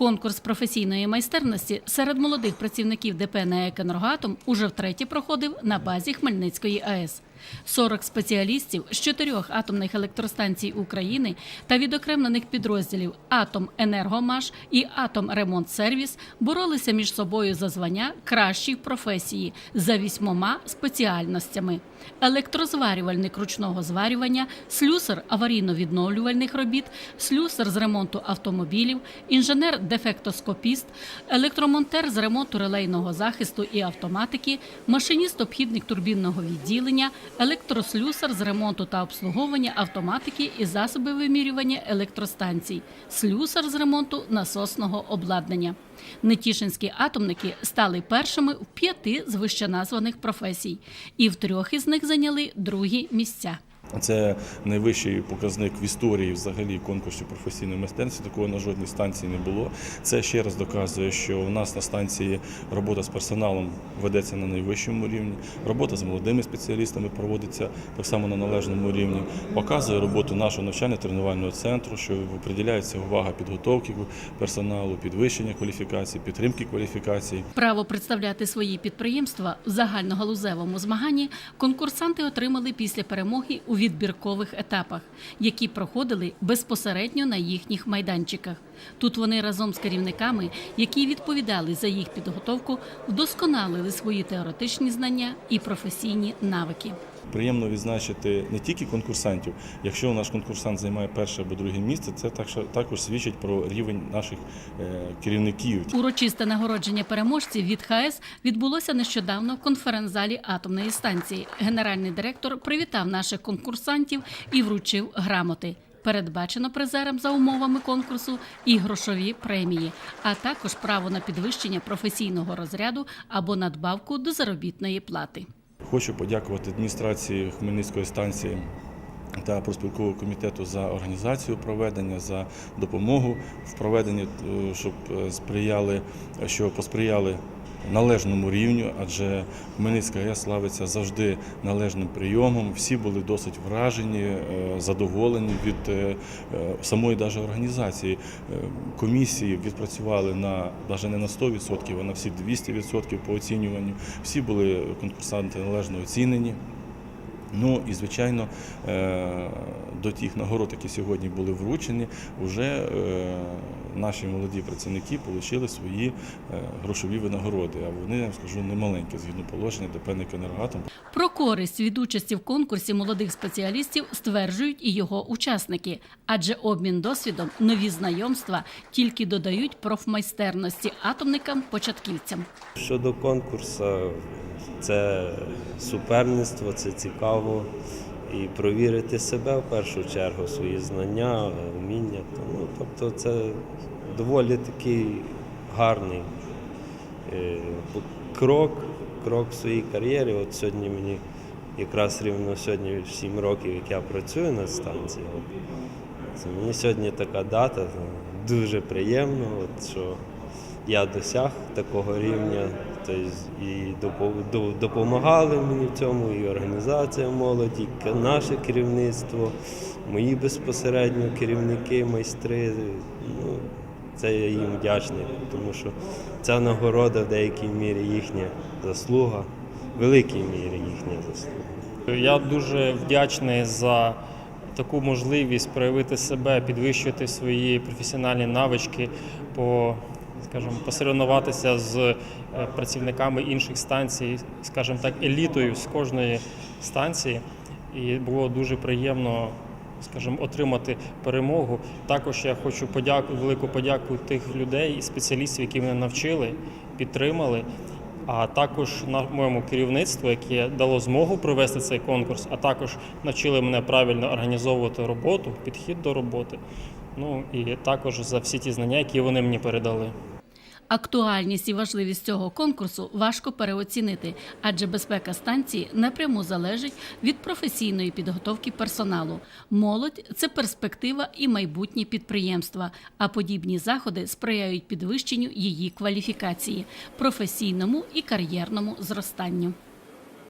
Конкурс професійної майстерності серед молодих працівників ДП «НАЕК «Енергоатом» уже втретє проходив на базі Хмельницької АЕС. 40 спеціалістів з чотирьох атомних електростанцій України та відокремлених підрозділів «Атом Енергомаш» і «Атом Ремонт Сервіс» боролися між собою за звання кращих професії за вісьмома спеціальностями: електрозварювальник ручного зварювання, слюсар аварійно-відновлювальних робіт, слюсар з ремонту автомобілів, інженер-дефектоскопіст, електромонтер з ремонту релейного захисту і автоматики, машиніст-обхідник турбінного відділення, електрослюсар з ремонту та обслуговування автоматики і засоби вимірювання електростанцій, слюсар з ремонту насосного обладнання. Нетішинські атомники стали першими в п'яти з вищеназваних професій, і в трьох із них зайняли другі місця. Це найвищий показник в історії взагалі конкурсів професійної майстерності. Такого на жодній станції не було. Це ще раз доказує, що у нас на станції робота з персоналом ведеться на найвищому рівні. Робота з молодими спеціалістами проводиться так само на належному рівні. Показує роботу нашого навчально-тренувального центру, що приділяється увага підготовки персоналу, підвищення кваліфікації, підтримки кваліфікації. Право представляти свої підприємства в загальногалузевому змаганні конкурсанти отримали після перемоги у відбіркових етапах, які проходили безпосередньо на їхніх майданчиках. Тут вони разом з керівниками, які відповідали за їх підготовку, вдосконалили свої теоретичні знання і професійні навики. Приємно відзначити не тільки конкурсантів. Якщо наш конкурсант займає перше або друге місце, це також- свідчить про рівень наших е, керівників. Урочисте нагородження переможців від ХАЕС відбулося нещодавно в конференц-залі атомної станції. Генеральний директор привітав наших конкурсантів і вручив грамоти. Передбачено призерам за умовами конкурсу і грошові премії, а також право на підвищення професійного розряду або надбавку до заробітної плати. Хочу подякувати адміністрації Хмельницької станції та профспілкового комітету за організацію проведення, за допомогу в проведенні, е, щоб е, сприяли, що посприяли належному рівню, адже Хмельницька АЕС славиться завжди належним прийомом. Всі були досить вражені, е, задоволені від е, е, самої даже організації. Комісії відпрацювали на навіть не на 100%, а на всі 200% по оцінюванню. Всі були конкурсанти належно оцінені. Ну і звичайно, до тих нагород, які сьогодні були вручені, вже наші молоді працівники отримали свої е, грошові винагороди. А вони, я вам скажу, немаленькі згідно положення ДП «НЕК «Енергоатом». Про користь від участі в конкурсі молодих спеціалістів стверджують і його учасники, адже обмін досвідом, нові знайомства тільки додають профмайстерності атомникам-початківцям. Щодо конкурсу, це суперництво, це цікаво. І провірити себе в першу чергу, свої знання, вміння. Ну, тобто це доволі такий гарний е, крок, крок в своїй кар'єрі. От сьогодні мені якраз рівно сьогодні 7 років, як я працюю на станції. От, це мені сьогодні така дата, дуже приємно, от, що я досяг такого рівня. Тобто і допо- допомагали мені в цьому, і організація молоді, наше керівництво, мої безпосередньо керівники, майстри. Ну, це я їм вдячний, тому що ця нагорода в деякій мірі їхня заслуга, в великій мірі їхня заслуга. Я дуже вдячний за таку можливість проявити себе, підвищити свої професіональні навички, по, скажімо, посоревнуватися з е, працівниками інших станцій, скажімо так, елітою з кожної станції. І було дуже приємно, скажімо, отримати перемогу. Також я хочу подяку, велику подяку тих людей і спеціалістів, які мене навчили, підтримали а також на моєму керівництву, яке дало змогу провести цей конкурс, а також навчили мене правильно організовувати роботу, підхід до роботи. Ну і також за всі ті знання, які вони мені передали. Актуальність і важливість цього конкурсу важко переоцінити, адже безпека станції напряму залежить від професійної підготовки персоналу. Молодь це перспектива і майбутнє підприємства. А подібні заходи сприяють підвищенню її кваліфікації, професійному і кар'єрному зростанню.